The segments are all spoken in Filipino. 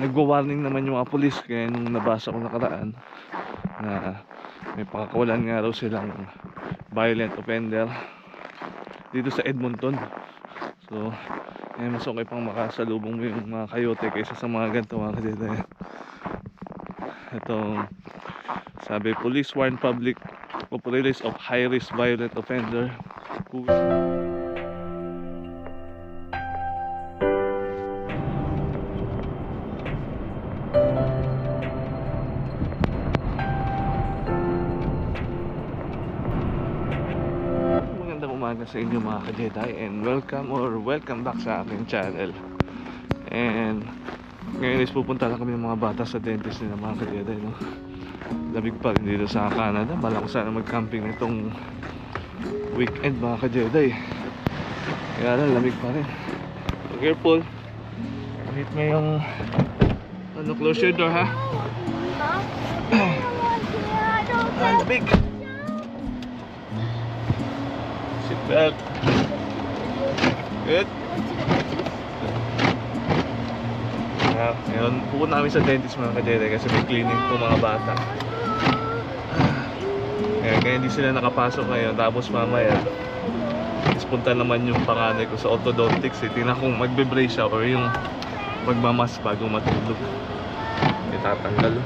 nagwa-warning naman yung mga polis kaya nung nabasa ko nakaraan na may pangakawalan nga raw silang violent offender dito sa Edmonton. So, eh, mas okay pang makasalubong mo yung mga kayote kaysa sa mga ganito mga kadeta. Ito, sabi, police warn public operators of high-risk violent offender who Umaga sa inyo mga ka-Jedi and welcome or welcome back sa aking channel. And ngayon is pupunta lang kami ng mga bata sa dentist nila mga ka-Jedi. No? Lamig pa rin dito sa Canada. Bala ko sana mag-camping nitong weekend mga ka-Jedi. Kaya lang lamig pa rin. So, careful. Kahit mo yung ano, close your door ha. Ah, lamig. Seatbelt. Good. Yeah, ngayon, pupunta kami sa dentist mga kadere kasi may cleaning po mga bata. Kaya, kaya hindi sila nakapasok ngayon. Tapos mamaya, punta naman yung panganay ko sa orthodontics. Eh. Tingnan kung magbe-brace siya or yung magmamas bago matulog. Itatanggal.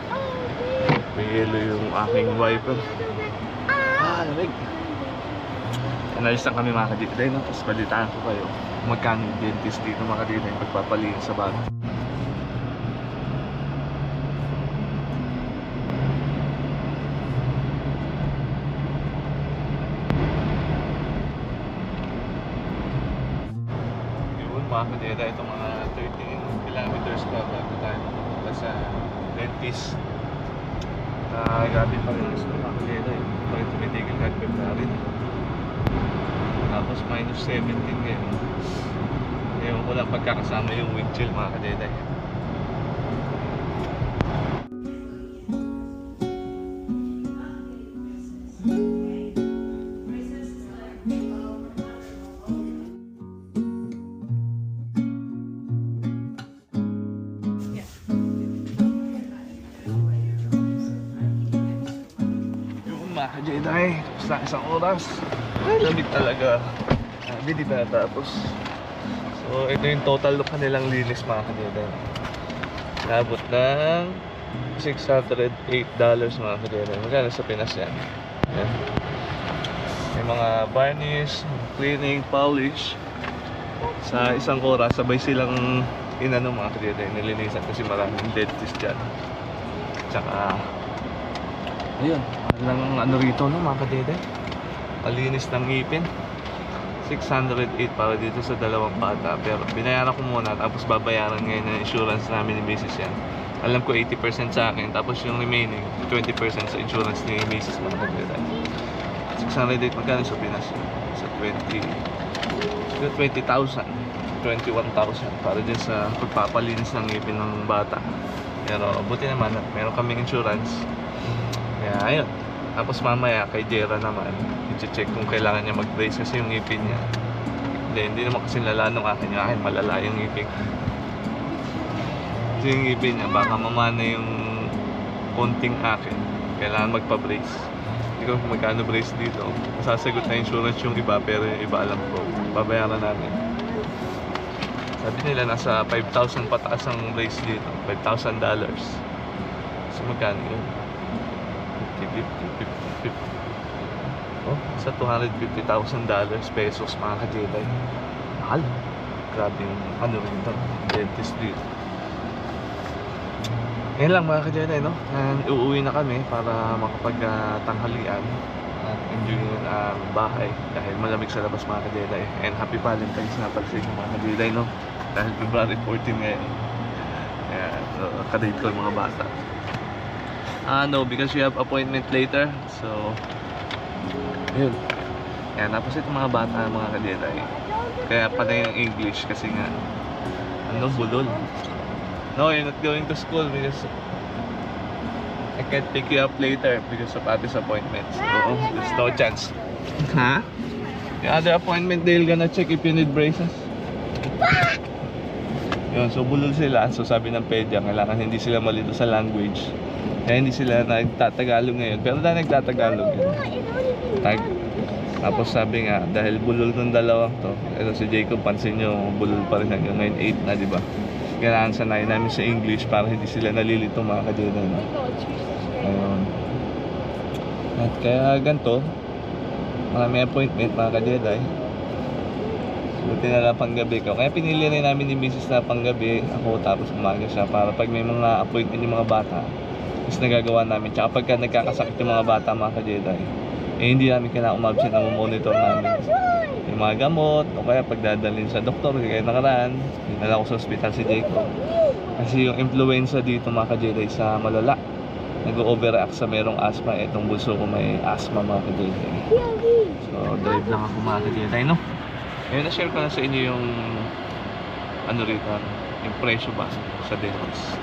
May yelo yung aking wiper. Ah, lamig. Analis lang kami mga kaditay, no? Tapos balitaan ko kayo magkano yung dentist dito mga kaditay yung pagpapalinis sa bago. Yun mga kaditay, ito mga 13 kilometers pa bago tayo mapunta sa dentist. Ah, grabe pa rin gusto mga kaditay. Bakit tumitigil kahit February na. Tapos minus 17 ngayon. Ngayon ko lang pagkakasama yung wind chill mga kadeday. Ka-Jedi, sa isang oras. Ay, lamig talaga. Sabi, di ba natapos? So, ito yung total ng kanilang linis mga ka-Jedi. Nabot ng $608 mga ka-Jedi. Magkano sa Pinas yan? Yan. May mga varnish, cleaning, polish. Sa isang oras, sabay silang inano mga ka-Jedi. Nilinisan kasi maraming dentist dyan. Tsaka, ayun, lang ano rito no mga kadede malinis ng ngipin 608 para dito sa dalawang bata pero binayaran ko muna tapos babayaran ngayon ng insurance namin ni Mrs. yan alam ko 80% sa akin tapos yung remaining 20% sa insurance ni Mrs. mga kadede 608 magkano sa Pinas sa 20 sa 20,000 21,000 para din sa pagpapalinis ng ngipin ng bata pero buti naman meron kaming insurance kaya ayun. Tapos mamaya kay Jera naman, i-check kung kailangan niya mag-brace kasi yung ngipin niya. Hindi, hindi naman kasi lala nung akin. Yung akin malala yung ngipin. Kasi yung ngipin niya, baka mamana yung konting akin. Kailangan magpa-brace. Hindi ko magkano brace dito. Masasagot na insurance yung iba, pero yung iba alam ko. Babayaran namin. Sabi nila nasa 5,000 pataas ang brace dito. 5,000 dollars. So magkano yun? 50, 50, 50, 50. Oh, sa 250,000 dollars pesos mga ka-Jedi. Mahal. Grabe yung ano rin ito. Dentist dito. Ngayon lang mga ka-Jedi, no? And uuwi na kami para makapag-tanghalian at enjoy ang bahay dahil malamig sa labas mga ka-Jedi. And happy Valentine's na pala sa inyo mga ka-Jedi, no? Dahil February 14 ngayon. Kaya, so, kadate ko yung mga bata. Ah, no, because you have appointment later. So, yun. Yan, tapos itong mga bata, mga kadetay. Kaya pala yung English kasi nga, ano, bulol. No, you're not going to school because I can't pick you up later because of Ate's appointment. So, there's no chance. Ha? The other appointment, they're gonna check if you need braces. Yun, so bulol sila. So sabi ng pedya, kailangan hindi sila malito sa language. Kaya hindi sila nagtatagalog ngayon. Pero dahil nagtatagalog yun. Tag. Tapos sabi nga, dahil bulol ng dalawang to, ito si Jacob, pansin nyo, bulol pa rin hanggang ngayon 8 na, di ba? Kailangan sanayin namin sa English para hindi sila nalilito mga kadyudan. Ayun. At kaya ganito, marami appointment mga kadyuday. Buti na lang panggabi ko. Kaya pinili rin namin ni Mrs. na panggabi ako tapos umaga siya para pag may mga appointment yung mga bata is nagagawa namin. Tsaka pagka nagkakasakit yung mga bata mga kajeday, eh hindi namin kailangan umabsent na monitor namin. Yung mga gamot o kaya pagdadalhin sa doktor kaya nakaraan dinala ko sa ospital si Jacob. Kasi yung influenza dito mga kajeday sa malala nag-overreact sa merong asthma. Etong bulso ko may asthma mga kajeday so drive lang ako mga kajeday no? Ngayon na-share ko na sa inyo yung ano rito, yung presyo ba sa dentist.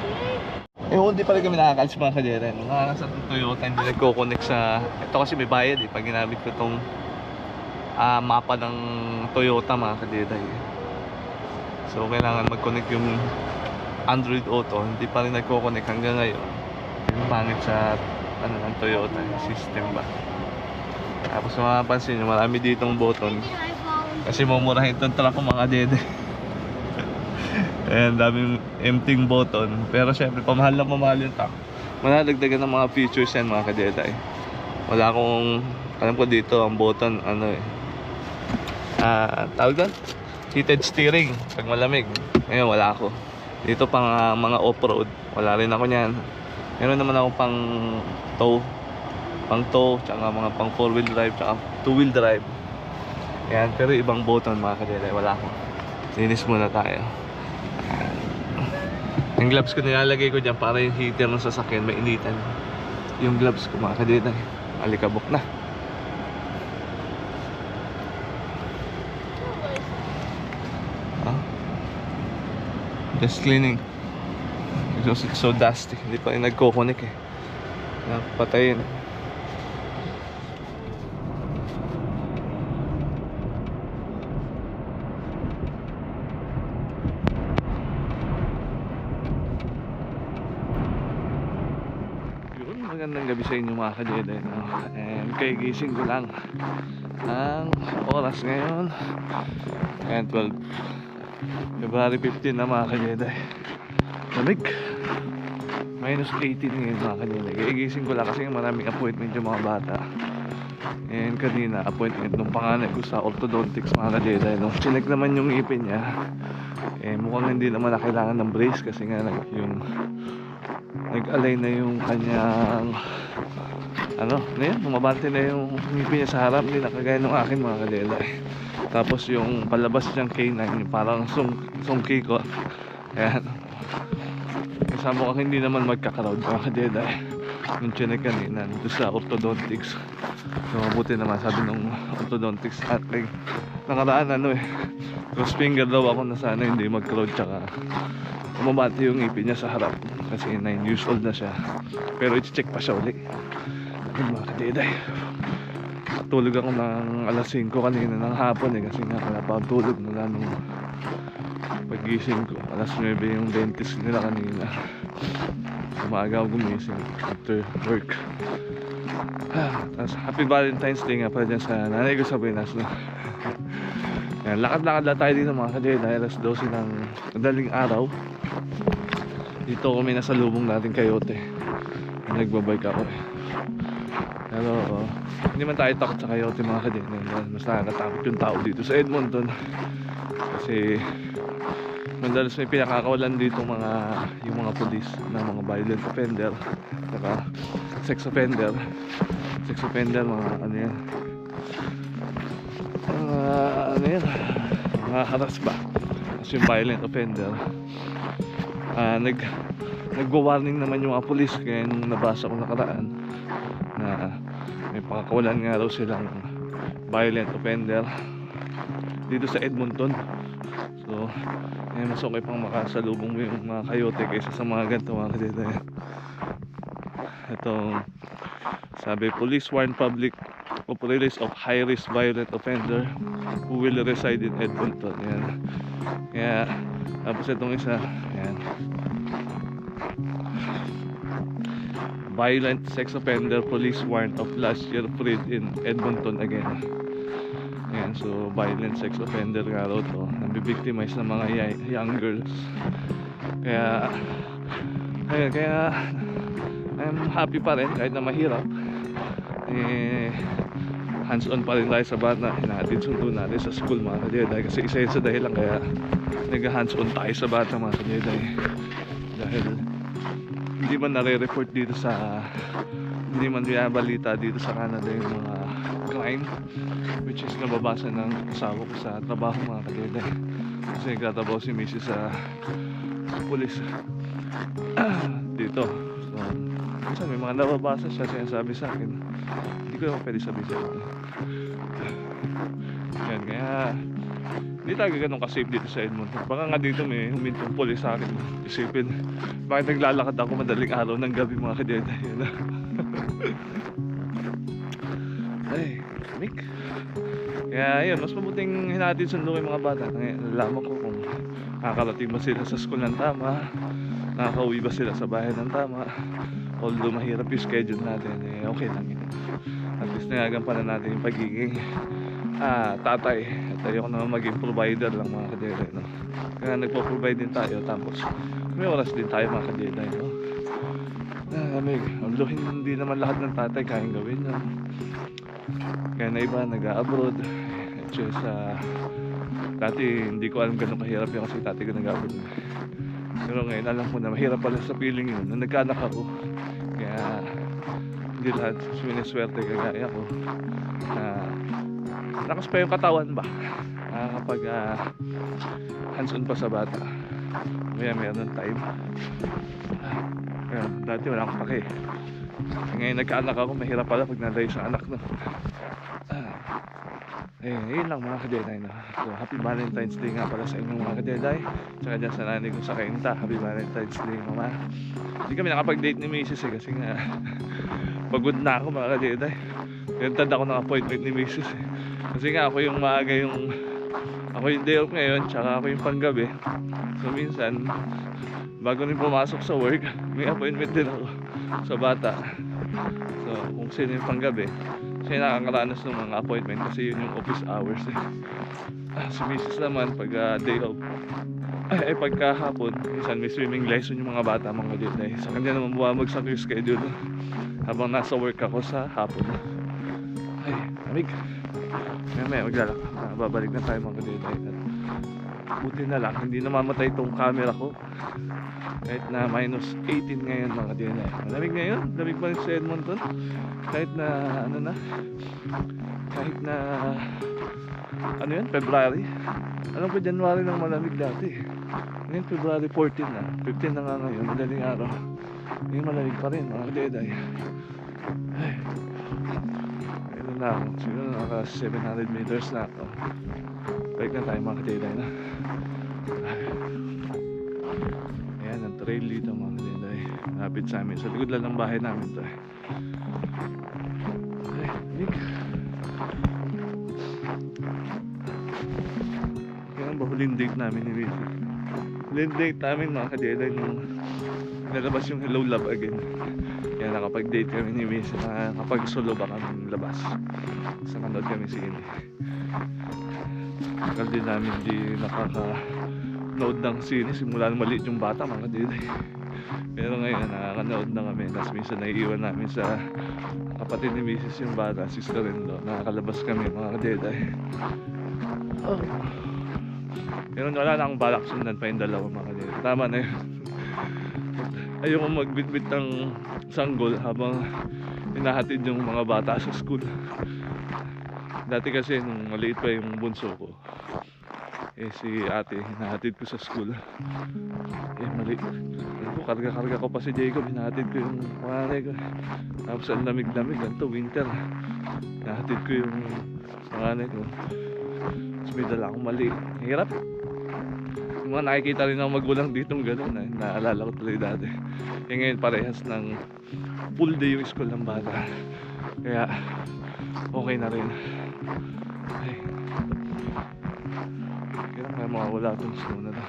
Eh, hindi pa rin kami nakakalis mga kadere. Nung nasa Toyota, hindi nagko-connect sa... Ito kasi may bayad eh. Pag ginamit ko itong ah, mapa ng Toyota mga kadere. So, kailangan mag-connect yung Android Auto. Hindi pa rin nagko-connect hanggang ngayon. Yung pangit sa ano ng Toyota, system ba. Tapos mapapansin nyo, marami ditong button. Kasi mumurahin itong ko mga dede. Ayan, daming emptying button. Pero syempre, pamahal na pamahal yung truck. Manadagdagan ng mga features yan mga kadeta eh. Wala akong, alam ko dito, ang button, ano eh. Ah, tawag doon? Heated steering, pag malamig. Ngayon, wala ako. Dito pang ah, mga off-road, wala rin ako niyan. Meron naman ako pang tow. Pang tow, tsaka mga pang 4-wheel drive, tsaka 2-wheel drive. Yan, pero ibang button mga kadede, wala ko. Linis muna tayo. Yung gloves ko nilalagay ko dyan para yung heater ng sasakyan mainitan. Yung gloves ko mga kadede, alikabok na. Ah. Just cleaning. Because it's so dusty. Hindi pa rin nagko-connect eh. Napatayin. Yun, magandang gabi sa inyo mga kadede. No? And kay gising ko lang. Ang oras ngayon. Ayan, 12. February 15 na mga kadede. Lamig. Minus 18 ngayon mga kadede. Kaya gising ko lang kasi maraming appointment yung mga bata. And kanina, appointment nung panganay ko sa orthodontics mga kadede. No? Chinek naman yung ipin niya. Eh, mukhang hindi naman na kailangan ng brace kasi nga nag- yung nag-align na yung kanyang ano, na yun, bumabante na yung ngipin niya sa harap, hindi nakagaya ng akin mga kadela eh. Tapos yung palabas niyang K9, yung parang sung, sungki ko. Ayan. Kasama ko hindi naman magkakaroon mga kadela eh. Nung chinek kanina, dito sa orthodontics. So, mabuti naman, sabi nung orthodontics at eh, nakaraan ano eh, cross finger daw ako na sana hindi mag-crowd tsaka umabati yung ngipin niya sa harap kasi 9 years old na siya. Pero i-check pa siya uli. Ayun mga kadiday tulog ako ng alas 5 kanina ng hapon eh kasi nga wala pa tulog mula nung pagising ko. Alas 9 yung dentist nila kanina. Umaga ako gumising after work. Ah, Tapos happy Valentine's Day nga pala dyan sa nanay ko sa Pinas no? Lakad-lakad lang tayo dito mga kadyo dahil alas 12 ng madaling araw. Dito kami nasa lubong natin kayote nagbabike ako eh. Pero oh, hindi man tayo takot sa kayote mga kadyo mas nakakatakot yung tao dito sa Edmonton. Kasi madalas may pinakakawalan dito mga yung mga police na mga violent offender saka sex offender. Sex offender mga ano yan ano yan mga haras ba kasi yung violent offender. Ah nag nagwa-warning naman yung mga police kaya nung nabasa ko nakaraan na may pakakawalan nga raw silang violent offender dito sa Edmonton. So eh, mas okay pang makasalubong mo yung mga kayote kaysa sa mga ganito mga kadete itong sabi police warn public of release of high risk violent offender who will reside in Edmonton yan kaya Tapos itong isa, ayan. Violent sex offender police warrant of last year freed in Edmonton again. Ayan, so violent sex offender nga raw to. Nabibictimize ng mga young girls. Kaya, ayun, kaya I'm happy pa rin kahit na mahirap. Eh, hands-on pa rin tayo sa bata. Hinahatid sundo natin sa school mga kajeday. Kasi isa yun sa dahilan kaya nag-hands-on tayo sa bata mga kajeday. Dahil hindi man nare-report dito sa hindi man binabalita dito sa Canada yung mga crime which is nababasa ng asawa ko sa trabaho mga kajeday. Kasi nagtatrabaho si Mrs. sa pulis dito. So, minsan may mga nababasa siya sinasabi sa akin. Hindi ko naman pwede sabihin sa inyo. Yan, kaya hindi talaga ganun ka-safe dito sa Edmonton. Baka nga dito may humintong pulis sa akin. Isipin, bakit naglalakad ako madaling araw ng gabi mga kadeta. Na. Ay, Mick. Kaya yun, mas mabuting hinatid sundo yung mga bata. Nalaman ko kung nakakarating ba sila sa school ng tama, nakakauwi ba sila sa bahay ng tama. Although mahirap yung schedule natin, eh, okay lang yun. At least nagagampanan natin yung pagiging ah, tatay. At ayoko naman maging provider lang mga kadere. No? Kaya nagpo-provide din tayo tapos may oras din tayo mga kadere. No? Ah, amig, although hindi naman lahat ng tatay kayang gawin yun. Kaya na iba nag-abroad. Which is, ah, dati hindi ko alam ganun kahirap yun kasi dati ko nag-abroad. Pero ngayon alam ko na mahirap pala sa feeling yun. Nung nagkaanak ako. Kaya hindi lahat siniswerte kagaya ko. Na lakas pa yung katawan ba? Ah, kapag ah, hands-on pa sa bata. Maya meron ng time. Kaya dati wala akong pake. Ngayon nagkaanak ako, mahirap pala pag nalayo sa anak no. Ah, eh, yun lang mga kadeday no. So, happy Valentine's Day nga pala sa inyong mga kadeday. Tsaka dyan sa nanay ko sa kainta, happy Valentine's Day mama. Hindi kami nakapag-date ni Mrs. eh kasi nga pagod na ako mga kadeday. Nagtad ako ng appointment ni Mrs. eh. Kasi nga ako yung maaga yung ako yung day off ngayon, tsaka ako yung panggabi. So minsan, bago rin pumasok sa work, may appointment din ako sa bata. So kung sino yung panggabi, siya yung nakakaranas ng mga appointment kasi yun yung office hours eh. Si Mrs. naman pag ah, day off, ay, ay pagkahapon, minsan may swimming lesson yung mga bata mga day Sa kanya naman bumabagsak yung schedule habang nasa work ako sa hapon. Ay, amig. Maya maya. Babalik na tayo mga day At buti na lang, hindi namamatay itong camera ko. Kahit na minus 18 ngayon mga day Malamig ngayon, lamig pa rin sa Edmonton. Kahit na, ano na, kahit na, ano yun, February. Alam ko, January lang malamig dati. Ngayon, February 14 na. 15 na nga ngayon, madaling araw. Ngayon, malamig pa rin, mga kadeday. Ay. Na ako. Siguro naka 700 meters na ako. Balik na tayo, mga kadeday na. Ay. Ayan, ang trail dito, mga kadeday. Malapit sa amin. Sa likod lang ng bahay namin to. Ay, Nick. Kaya ba huling date namin ni Missy? Huling date namin mga kadeday nung nalabas yung Hello Love Again. Kaya nakapag-date kami ni Missy na kapag solo ba kami labas. Sa kanood kami si Indy. Tagal din namin di nakaka-nood ng sine simula nung maliit yung bata mga kadeday. Pero ngayon nakaka-nood na kami. Tapos minsan naiiwan namin sa kapatid ni Mrs. yung bata, sister-in-law. Nakakalabas kami mga kadeday. Oh. Pero wala na akong balak sundan pa yung dalawa mga kadeday. Tama na yun. Ayoko magbitbit ng sanggol habang hinahatid yung mga bata sa school. Dati kasi nung maliit pa yung bunso ko, eh si ate hinahatid ko sa school. Eh mali. Ko, karga-karga ko pa si Jacob, hinahatid ko yung panganay ko. Tapos ang lamig-lamig, ganito, winter. Hinahatid ko yung panganay ko. Tapos may dala akong mali. Hirap. Yung mga nakikita rin ng magulang dito gano'n na naalala ko tuloy dati. Kaya ngayon parehas ng full day yung school ng bata. Kaya okay na rin. Ay. Kaya kaya mawawala itong snow na to.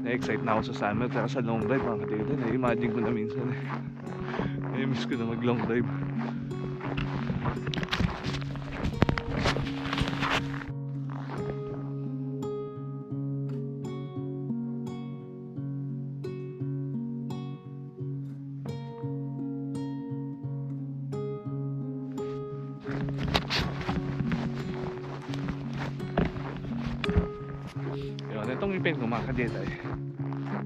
na-excite na ako sa summer tsaka sa long drive mga kadede. Na-imagine ko na minsan eh. Na-miss ko na mag long drive. Yun, itong ipin ko mga kadetay.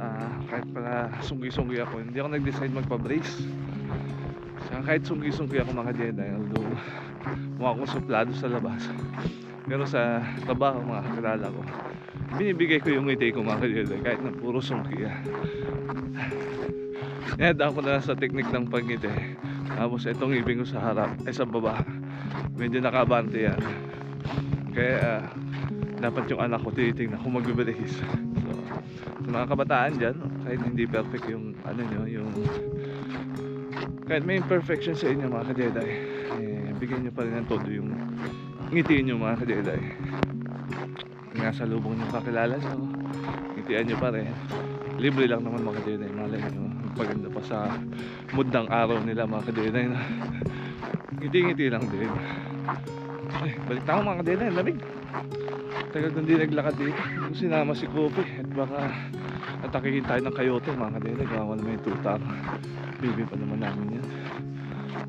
Ah, kahit pala sunggi-sunggi ako, hindi ako nag-decide magpa-brace. Saka kahit sunggi-sunggi ako mga kadetay, although mukha akong suplado sa labas. Pero sa trabaho mga kakilala ko, binibigay ko yung ngiti ko mga kadetay kahit na puro sunggi. ah. Yan, ko na sa technique ng pagngiti. Tapos itong ipin ko sa harap, ay sa baba. Medyo nakabante yan. Kaya ah, dapat yung anak ko tinitingnan kung magbe-brace. So, sa mga kabataan dyan, kahit hindi perfect yung ano nyo, yung kahit may imperfection sa inyo mga kadeday, eh, bigyan nyo pa rin ng todo yung ngiti nyo mga kadeday. Nga sa lubong nyo kakilala nyo, ngitian nyo pa rin. Libre lang naman mga kadeday, malay nyo. Paganda pa sa mood ng araw nila mga kadeday na ngiti-ngiti lang din. Ay, balik na ako mga kadeday, lamig. Tagal kong di naglakad dito. Kung sinama si Kopi at baka atakihin tayo ng kayote mga kadena. Gawa na may tutar. Bibi pa naman namin yan.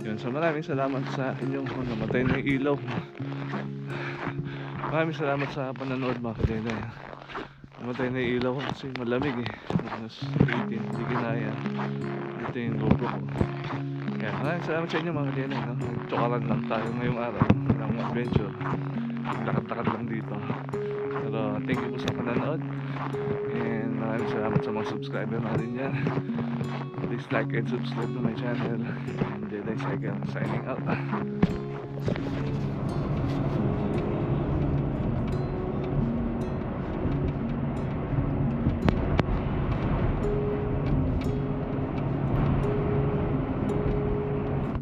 Yun, so maraming salamat sa inyong kung namatay na yung ilaw. Maraming salamat sa pananood mga kadena. Namatay na yung ilaw kasi malamig eh. Minus 18, hindi kinaya. Ito yung GoPro ko. Kaya maraming salamat sa inyo mga kadena. No? Tsokaran lang tayo ngayong araw. Walang adventure lakad-lakad lang dito. Pero thank you po sa panonood. And maraming salamat sa mga subscriber natin dyan. Please like and subscribe to my channel. And Jedi Cycle signing out.